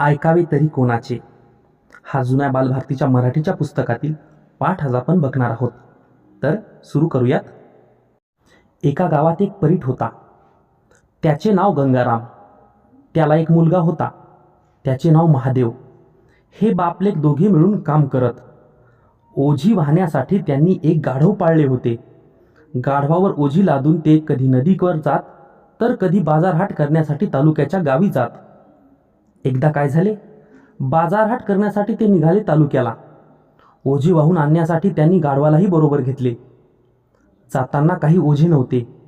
ऐकावे तरी कोणाचे? हा जुन्या बालभारतीच्या मराठीच्या पुस्तकातील पाठ आज आपण बघणार आहोत. तर सुरू करूयात. एका गावात एक परीट होता. त्याचे नाव गंगाराम. त्याला एक मुलगा होता. त्याचे नाव महादेव. हे बापलेक दोघे मिळून काम करत. ओझी वाहण्यासाठी त्यांनी एक गाढव पाळले होते. गाढवावर ओझी लादून ते कधी नदीवर जात तर कधी बाजारहाट करण्यासाठी तालुक्याच्या गावी जात. एकदा काय झाले? बाजारहाट करण्यासाठी ते निघाले तालुक्याला. ओझी वाहून आणण्यासाठी त्यांनी गाढवालाही बरोबर घेतले. जाताना काही ओझे नव्हते.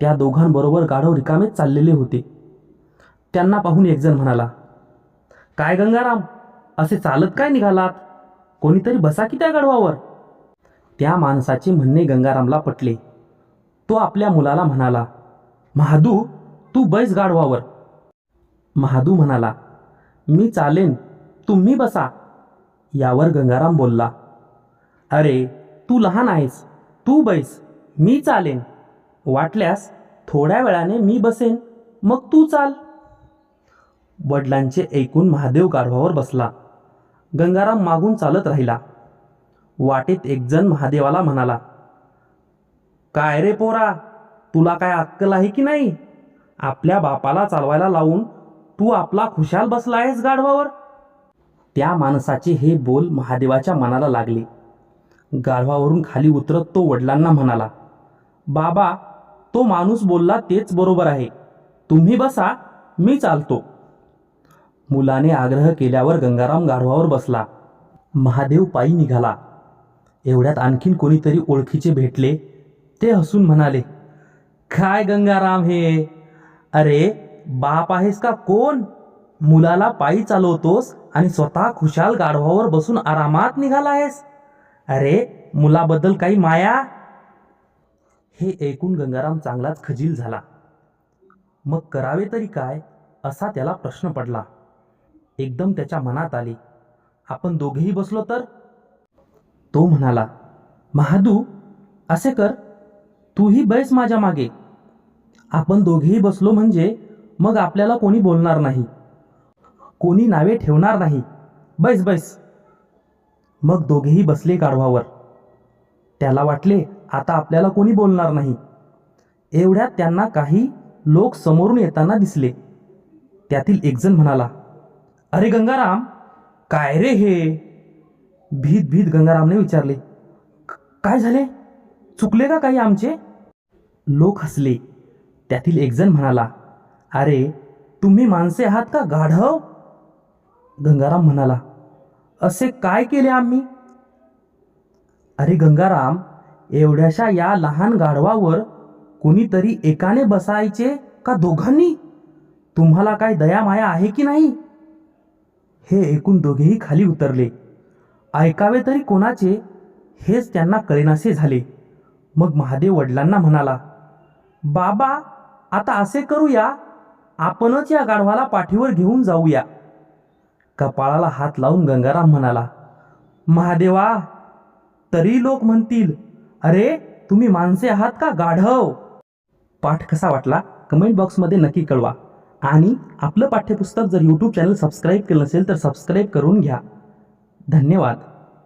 त्या दोघांबरोबर गाढव रिकामेच चाललेले होते. त्यांना पाहून एकजण म्हणाला काय गंगाराम असे चालत काय निघालात? कोणीतरी बसा की त्या गाढवावर. त्या माणसाचे म्हणणे गंगारामला पटले. तो आपल्या मुलाला म्हणाला महादू तू बैस गाढवावर. महादू म्हणाला मी चालेन तुम्ही बसा. यावर गंगाराम बोलला अरे तू लहान आहेस तू बैस मी चालेन. वाटल्यास थोड्या वेळाने मी बसेन मग तू चाल. वडिलांचे ऐकून महादेव गारवावर बसला. गंगाराम मागून चालत राहिला. वाटेत एकजण महादेवाला म्हणाला काय रे पोरा तुला काय अक्कल आहे की नाही? आपल्या बापाला चालवायला लावून तू आपला खुशाल बसला आहेस गाढवावर? त्या माणसाचे हे बोल महादेवाच्या मनाला लागले. गाढवावरून खाली उतरत तो वडिलांना म्हणाला बाबा तो माणूस बोलला तेच बरोबर आहे. तुम्ही बसा मी चालतो. मुलाने आग्रह केल्यावर गंगाराम गाढवावर बसला. महादेव पायी निघाला. एवढ्यात आणखीन कोणीतरी ओळखीचे भेटले. ते हसून म्हणाले काय गंगाराम हे? अरे बाप आहेस का कोण? मुलाला पायी चालवतोस आणि स्वतः खुशाल गाढवावर बसून आरामात निघाला आहेस. अरे मुलाबद्दल काही माया? हे ऐकून गंगाराम चांगलाच खजील झाला. मग करावे तरी काय? असा त्याला प्रश्न पडला. एकदम त्याच्या मनात आले. आपण दोघेही बसलो तर? तो म्हणाला महादू असे कर. तूही बैस माझ्या मागे. आपण दोघेही बसलो म्हणजे मग आपल्याला कोणी बोलणार नाही. कोणी नावे ठेवणार नाही. बैस बैस. मग दोघेही बसले गाढवावर. त्याला वाटले आता आपल्याला कोणी बोलणार नाही. एवढ्यात त्यांना काही लोक समोरून येताना दिसले. त्यातील एकजण म्हणाला अरे गंगाराम काय रे हे? भीत भीत गंगारामने विचारले काय झाले? चुकले का काही आमचे? लोक हसले. त्यातील एकजण म्हणाला अरे तुम्ही माणसे आहात का गाढव? गंगाराम म्हणाला असे काय केले आम्ही? अरे गंगाराम एवढ्याशा या लहान गाढवावर कोणीतरी एकाने बसायचे का दोघांनी? तुम्हाला काय दया माया आहे की नाही? हे ऐकून दोघेही खाली उतरले. ऐकावे तरी कोणाचे? हेच त्यांना कळेनासे झाले. मग महादेव वडिलांना म्हणाला बाबा आता असे करूया. आपणच या गाढवाला पाठीवर घेऊन जाऊया. कपाळाला हात लावून गंगाराम म्हणाला महादेवा तरी लोक म्हणतील अरे तुम्ही माणसे आहात का गाढव? पाठ कसा वाटला कमेंट बॉक्समध्ये नक्की कळवा. आणि आपलं पाठ्यपुस्तक जर यूट्यूब चॅनल सबस्क्राईब केलं नसेल तर सबस्क्राईब करून घ्या. धन्यवाद.